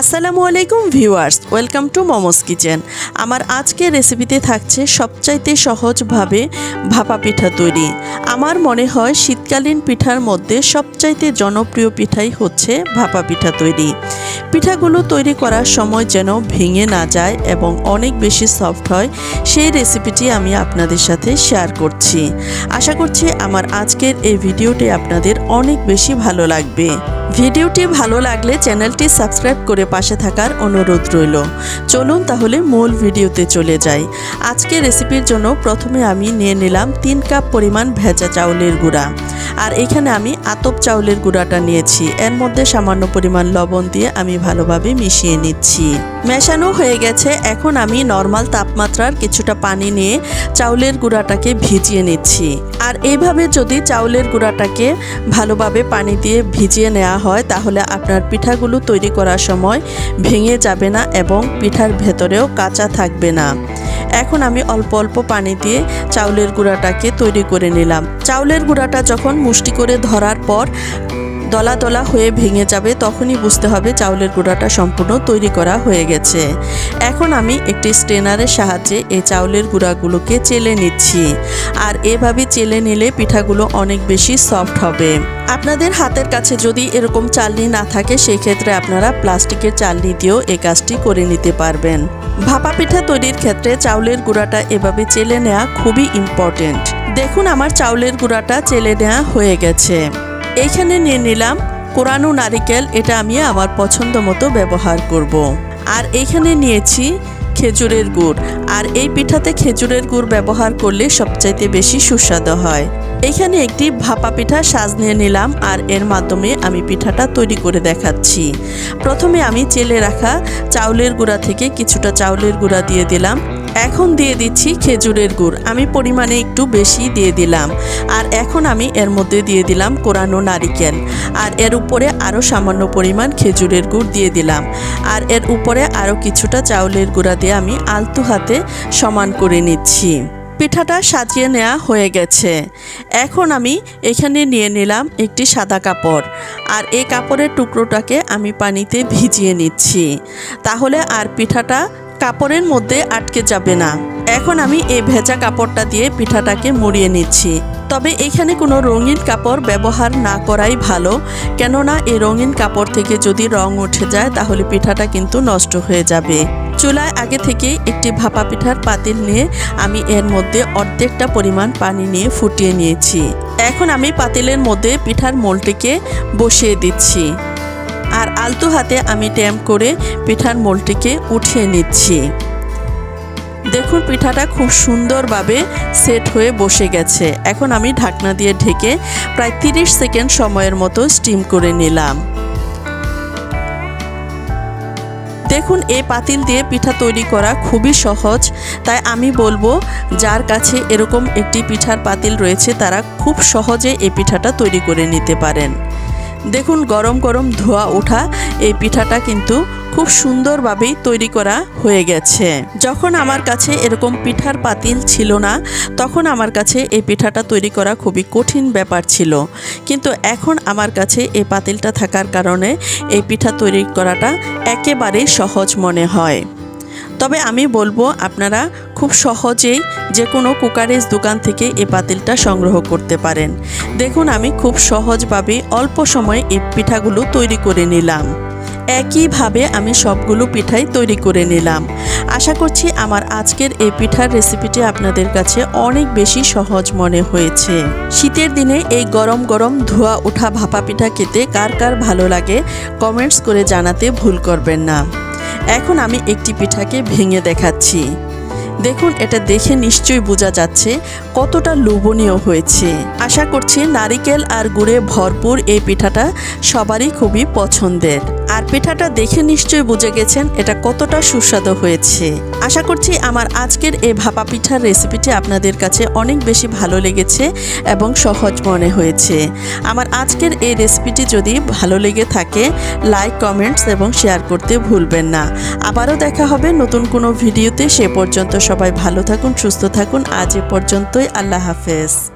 আসসালামু আলাইকুম viewers, welcome to momos kitchen. আমার আজকের রেসিপিতে থাকছে সবচাইতে সহজভাবে ভাপা পিঠা তৈরি। আমার মনে হয় শীতকালীন পিঠার মধ্যে সবচাইতে জনপ্রিয় পিঠাই হচ্ছে ভাপা পিঠা তৈরি। পিঠাগুলো তৈরি করার সময় যেন ভেঙে না যায় এবং অনেক বেশি সফট হয়, সেই রেসিপিটি আমি আপনাদের সাথে শেয়ার করছি। আশা করছি আমার আজকের এই ভিডিওটি আপনাদের অনেক বেশি ভালো লাগবে। ভিডিওটি ভালো লাগলে চ্যানেলটি সাবস্ক্রাইব করে পাশে থাকার অনুরোধ রইল। চলুন তাহলে মূল ভিডিওতে চলে যাই। আজকে রেসিপির জন্য প্রথমে আমি নিয়ে নিলাম তিন কাপ পরিমাণ ভেজা চাউলের গুঁড়া। আর এখানে আমি আতপ চাউলের গুঁড়াটা নিয়েছি। এর মধ্যে সামান্য পরিমাণ লবণ দিয়ে আমি ভালোভাবে মিশিয়ে নিচ্ছি। মেশানো হয়ে গেছে। এখন আমি নর্মাল তাপমাত্রার কিছুটা পানি নিয়ে চাউলের গুঁড়াটাকে ভিজিয়ে নিচ্ছি। আর এইভাবে যদি চাউলের গুঁড়াটাকে ভালোভাবে পানি দিয়ে ভিজিয়ে নেওয়া হয়, তাহলে আপনার পিঠাগুলো তৈরি করার সময় ভেঙে যাবে না এবং পিঠার ভেতরেও কাঁচা থাকবে না। এখন আমি অল্প অল্প পানি দিয়ে চাউলের গুঁড়াটাকে তৈরি করে নিলাম। চাউলের গুঁড়াটা যখন মুষ্টি করে ধরার পর দলা দলা হয়ে ভেঙে যাবে, তখনই বুঝতে হবে চাউলের গুঁড়াটা সম্পূর্ণ তৈরি করা হয়ে গেছে। এখন আমি একটি স্ট্রেনারের সাহায্যে এই চাউলের গুঁড়াগুলোকে চেলে নিচ্ছি। আর এভাবে চেলে নিলে পিঠাগুলো অনেক বেশি সফট হবে। আপনাদের হাতের কাছে যদি এরকম চালনি না থাকে সেই ক্ষেত্রে আপনারা প্লাস্টিকের চালনি দিয়েও এই কাজটি করে নিতে পারবেন। ভাপা পিঠা তৈরির ক্ষেত্রে চাউলের গুঁড়াটা এভাবে চেলে নেওয়া খুবই ইম্পর্টেন্ট দেখুন, আমার চাউলের গুঁড়াটা চেলে নেওয়া হয়ে গেছে। এইখানে নিয়ে নিলাম কোরানো নারিকেল, এটা আমি আমার পছন্দ মতো ব্যবহার করব। আর এইখানে নিয়েছি খেজুরের গুড়। আর এই পিঠাতে খেজুরের গুড় ব্যবহার করলে সবচাইতে বেশি সুস্বাদু হয়। এখানে একটি ভাপা পিঠা সাজ নিয়ে নিলাম, আর এর মাধ্যমে আমি পিঠাটা তৈরি করে দেখাচ্ছি। প্রথমে আমি চেলে রাখা চাউলের গুঁড়া থেকে কিছুটা চাউলের গুঁড়া দিয়ে দিলাম। এখন দিয়ে দিচ্ছি খেজুরের গুড়। আমি পরিমাণে একটু বেশি দিয়ে দিলাম। আর এখন আমি এর মধ্যে দিয়ে দিলাম কোরানো নারিকেল। আর এর উপরে আরও সামান্য পরিমাণ খেজুরের গুড় দিয়ে দিলাম। আর এর উপরে আরও কিছুটা চাউলের গুঁড়া দিয়ে আমি আলতু হাতে সমান করে নিচ্ছি। পিঠাটা সাজিয়ে নেওয়া হয়ে গেছে। এখন আমি এখানে নিয়ে নিলাম একটি সাদা কাপড়। আর এই কাপড়ের টুকরোটাকে আমি পানিতে ভিজিয়ে নিচ্ছি। তাহলে আর পিঠাটা কাপড়ের মধ্যে আটকে যাবে না। এখন আমি এই ভেজা কাপড়টা দিয়ে পিঠাটাকে মুড়িয়ে নিচ্ছি। তবে এখানে কোনো রঙিন কাপড় ব্যবহার না করাই ভালো, কেননা এই রঙিন কাপড় থেকে যদি রং উঠে যায়, তাহলে পিঠাটা কিন্তু নষ্ট হয়ে যাবে। চুলায় আগে থেকে একটি ভাপা পিঠার পাতিল নিয়ে আমি এর মধ্যে অর্ধেকটা পরিমাণ পানি নিয়ে ফুটিয়ে নিয়েছি। এখন আমি পাতিলের মধ্যে পিঠার মোলটিকে বসিয়ে দিচ্ছি। আর আলতু হাতে আমি ট্যাম্প করে পিঠার মোলটিকে উঠিয়ে নিচ্ছি। দেখুন, পিঠাটা খুব সুন্দরভাবে সেট হয়ে বসে গেছে। এখন আমি ঢাকনা দিয়ে ঢেকে প্রায় 30 সেকেন্ড সময়ের মতো স্টিম করে নিলাম। দেখুন, এই পাতিল দিয়ে পিঠা তৈরি করা খুবই সহজ। তাই আমি বলব, যার কাছে এরকম একটি পিঠার পাতিল রয়েছে, তারা খুব সহজে এই পিঠাটা তৈরি করে নিতে পারেন। দেখুন গরম গরম ধোয়া ওঠা এই পিঠাটা কিন্তু খুব সুন্দরভাবেই তৈরি করা হয়ে গেছে। যখন আমার কাছে এরকম পিঠার পাতিল ছিল না, তখন আমার কাছে এই পিঠাটা তৈরি করা খুবই কঠিন ব্যাপার ছিল। কিন্তু এখন আমার কাছে এই পাতিলটা থাকার কারণে এই পিঠা তৈরি করাটা একেবারেই সহজ মনে হয়। তবে আমি বলব আপনারা খুব সহজেই যে কোনো কুকারেজ দোকান থেকে এই পাতিলটা সংগ্রহ করতে পারেন। দেখুন, আমি খুব সহজভাবে অল্প সময়ে এই পিঠাগুলো তৈরি করে নিলাম। একইভাবে আমি সবগুলো পিঠাই তৈরি করে নিলাম। আশা করছি আমার আজকের এই পিঠার রেসিপিটি আপনাদের কাছে অনেক বেশি সহজ মনে হয়েছে। শীতের দিনে এই গরম গরম ধোয়া ওঠা ভাপা পিঠা খেতে কার কার ভালো লাগে, কমেন্টস করে জানাতে ভুল করবেন না। এখন আমি একটি পিঠাকে ভেঙে দেখাচ্ছি। দেখুন, এটা দেখে নিশ্চয়ই বোঝা যাচ্ছে কতটা লোভনীয় হয়েছে। আশা করছি নারিকেল আর গুড়ে ভরপুর এই পিঠাটা সবারই খুবই পছন্দের। আর পিঠাটা দেখে নিশ্চয়ই বুঝে গেছেন এটা কতটা সুস্বাদু হয়েছে। আশা করছি আমার আজকের এই ভাপা পিঠার রেসিপিটি আপনাদের কাছে অনেক বেশি ভালো লেগেছে এবং সহজ মনে হয়েছে। আমার আজকের এই রেসিপিটি যদি ভালো লেগে থাকে, লাইক, কমেন্টস এবং শেয়ার করতে ভুলবেন না। আবারও দেখা হবে নতুন কোনো ভিডিওতে। সে পর্যন্ত সবাই ভালো থাকুন, সুস্থ থাকুন। আজ এ পর্যন্তই। আল্লাহ হাফেজ।